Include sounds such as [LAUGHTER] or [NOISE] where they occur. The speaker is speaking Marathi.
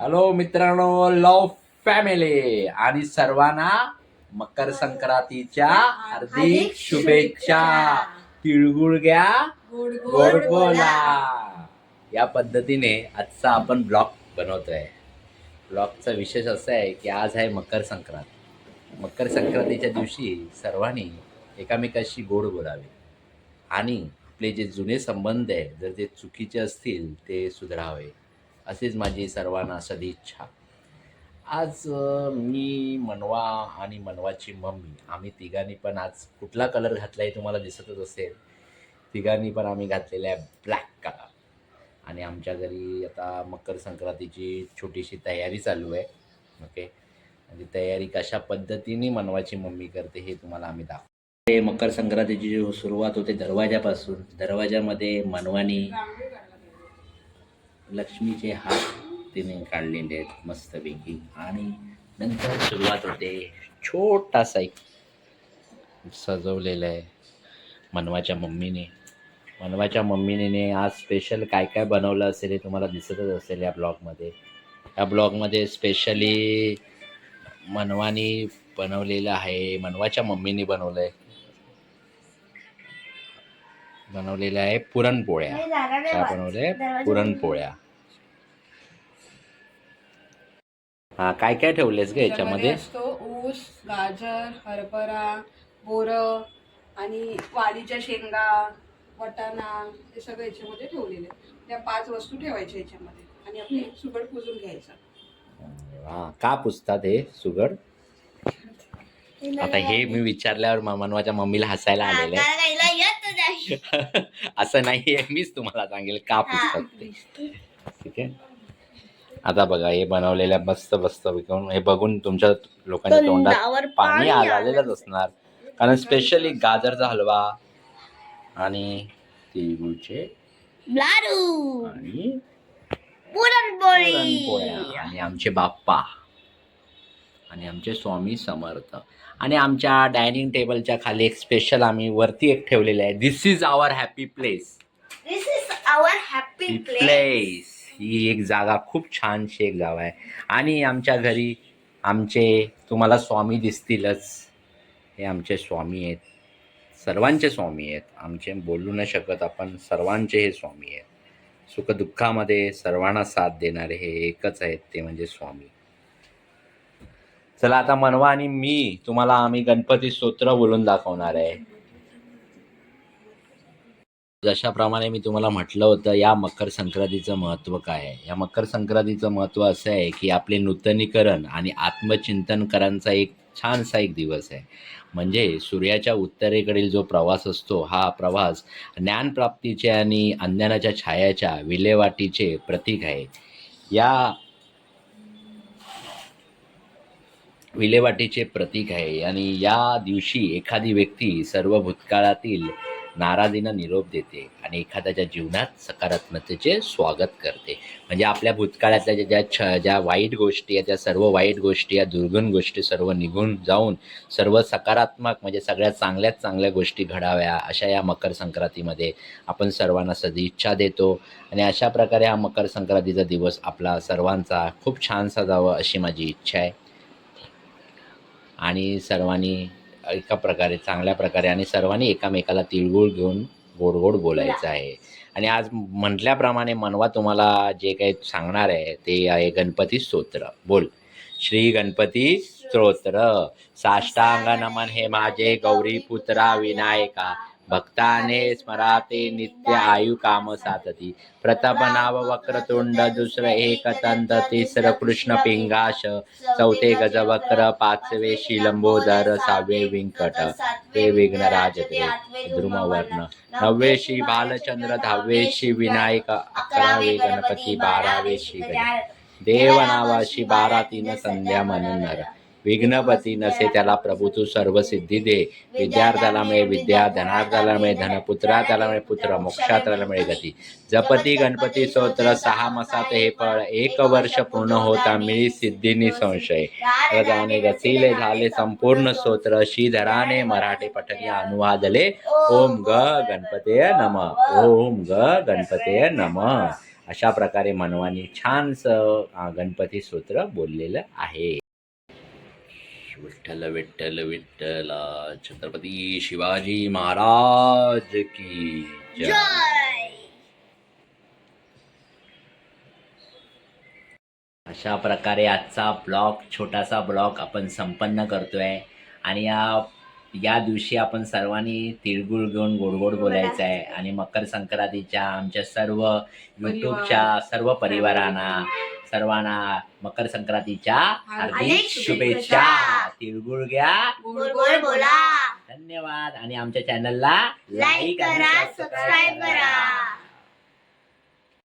हॅलो मित्रांनो लव फॅमिली आणि सर्वांना मकर संक्रांतीच्या हार्दिक शुभेच्छा. तिळगुळ घ्या गोड बोला या पद्धतीने आजचा आपण ब्लॉग बनवतोय. ब्लॉगचा विशेष असा आहे की आज आहे मकर संक्रांत. मकर संक्रांतीच्या दिवशी सर्वांनी एकामेकाशी गोड बोलावे. आणि आपले जे जुने संबंध आहे जर ते चुकीचे असतील ते सुधारावे. अशीच माझी सर्वांना सदिच्छा. आज मी मनवा आणि मनवाची मम्मी आम्ही तिघांनी पण आज कुठला कलर घातला आहे तुम्हाला दिसतच असेल. तिघांनी पण आम्ही घातलेला आहे ब्लॅक कलर आणि आमच्या घरी आता मकर संक्रांतीची छोटीशी तयारी चालू आहे. ओके आणि तयारी कशा पद्धतीने मनवाची मम्मी करते हे तुम्हाला आम्ही दाखवू. मकर संक्रांतीची सुरुवात होते दरवाजापासून दरवाजामध्ये मनवानी लक्ष्मीचे हात तिने काढलेले आहेत मस्तपैकी. आणि नंतर सुरुवात होते. छोटासा एक सजवलेलं आहे मनवाच्या मम्मीने. मनवाच्या मम्मीने आज स्पेशल काय काय बनवलं असेल हे तुम्हाला दिसतच असेल या ब्लॉगमध्ये. या ब्लॉगमध्ये स्पेशली मनवानी बनवलेलं आहे. मनवाच्या मम्मीने बनवलं आहे बनवलेलं आहे पुरणपोळ्या. काय बनवलंय? पुरणपोळ्या. हा काय काय ठेवलेस ग याच्यामध्ये? ऊस गाजर हरभरा बोरं आणि वालीच्या शेंगा वटाणा हे सगळं याच्यामध्ये ठेवलेले. त्या पाच वस्तू ठेवायच्या याच्यामध्ये आणि आपली सुगड पुजून घ्यायचा. हा का पुसतात हे सुगड? आता हे मी विचारल्यावर मा- मनवाच्या मम्मीला हसायला आलेलं आहे. [LAUGHS] असं नाही आहे मीच तुम्हाला सांगेल का पुसतात ते. ठीक आहे? आता बघा हे बनवलेल्या मस्त मस्त विकून हे बघून तुमच्या लोकांच्या तोंडात पाणी आलेलंच असणार. कारण स्पेशली गाजरचा हलवा आणि तिळगुळचे लाडू. आणि पुरणपोळी. आणि आमचे बाप्पा. आणि आमचे स्वामी समर्थ. आणि आमच्या डायनिंग टेबलच्या खाली एक स्पेशल आम्ही वरती एक ठेवलेलं आहे. This is our happy place this is our happy place ही एक जागा खूप छानशी एक जागा आहे. आणि आमच्या घरी आमचे तुम्हाला स्वामी दिसतीलच. हे आमचे स्वामी आहेत. सर्वांचे स्वामी आहेत. आमचे बोलू नाही शकत आपण सर्वांचे हे स्वामी आहेत. सुखदुःखामध्ये सर्वांना साथ देणारे हे एकच आहेत ते म्हणजे स्वामी. चला आता मनवा आणि मी तुम्हाला आम्ही गणपती स्तोत्र बोलून दाखवणार आहे. जशाप्रमाणे मी तुम्हाला म्हटलं होतं या मकर संक्रांतीचं महत्त्व काय आहे? या मकर संक्रांतीचं महत्त्व असं आहे की आपले नूतनीकरण आणि आत्मचिंतन करांचा एक छानसा एक दिवस आहे. म्हणजे सूर्याच्या उत्तरेकडील जो प्रवास असतो हा प्रवास ज्ञानप्राप्तीचे आणि अज्ञानाच्या छायाच्या विल्हेवाटीचे प्रतीक आहे. या विल्हेवाटीचे प्रतीक आहे. आणि या दिवशी एखादी व्यक्ती सर्व भूतकाळातील नाराजीनं निरोप देते आणि एखाद्याच्या जीवनात सकारात्मकतेचे स्वागत करते. म्हणजे आपल्या भूतकाळातल्या ज्या ज्या छ ज्या वाईट गोष्टी आहेत त्या सर्व वाईट गोष्टी या दुर्गुण गोष्टी सर्व निघून जाऊन सर्व सकारात्मक म्हणजे सगळ्या चांगल्यात चांगल्या गोष्टी घडाव्या अशा या मकर संक्रांतीमध्ये आपण सर्वांना सदिच्छा देतो. आणि अशा प्रकारे हा मकर संक्रांतीचा दिवस आपला सर्वांचा खूप छानसा जावं अशी माझी इच्छा आहे. आणि सर्वांनी एका प्रकारे चांगल्या प्रकारे आणि सर्वांनी एकामेकाला तिळगुळ घेऊन गोड गोड बोलायचं आहे. आणि आज म्हटल्याप्रमाणे मनवा तुम्हाला जे काही सांगणार आहे ते आहे गणपती स्तोत्र. बोल. श्री गणपती स्तोत्र. साष्टांग नमन हे माझे गौरी पुत्रा विनायका. भक्ताने स्मराते नित्य आयु काम साधती। प्रतापनाव वक्र वक्रतुंड दुसरं एक तंत तिसरं कृष्ण पिंगाश। चौथे गजवक्र पाचवे शिलंबोदर सहावे हे ते विघ्नराजते ध्रुमवर्ण। श्री बालचंद्र दहावेशी विनायक अकरावे गणपती बारावेशी श्री देवनावाशी बारा तीन संध्या म्हणून नर विघ्नपती नसे त्याला प्रभू तू सर्व सिद्धी दे. विद्यार्थ्याला मिळे विद्या धनार्थाला मिळे धन पुत्राला मिळे पुत्र मोक्षात्राला मिळे गती. जपती गणपती स्तोत्र सहा मसात हे फळ एक वर्ष पूर्ण होता मिळी सिद्धीनी संशय. रजाने रचिले झाले संपूर्ण स्तोत्र श्रीधराने मराठी पठणी अनुवादले. ओम ग गणपते नम. ओम ग गणपते नम. अशा प्रकारे मनवानी छानसं गणपती स्तोत्र बोललेलं आहे. विठ्ठल विठ्ठल विठ्ठल छत्रपती शिवाजी महाराज की जय। अशा प्रकारे आजचा ब्लॉग छोटासा ब्लॉग आपण संपन्न करतोय. आणि या या दिवशी आपण सर्वांनी तिळगुळ घेऊन गोड गोड बोलायचं आहे. आणि मकर संक्रांतीच्या आमच्या सर्व युट्यूबच्या सर्व परिवारांना सर्वांना मकर संक्रांतीच्या हार्दिक शुभेच्छा. तिळगुळ घ्या गोड बोला. धन्यवाद. आणि आमच्या चॅनलला लाईक करा सबस्क्राईब करा.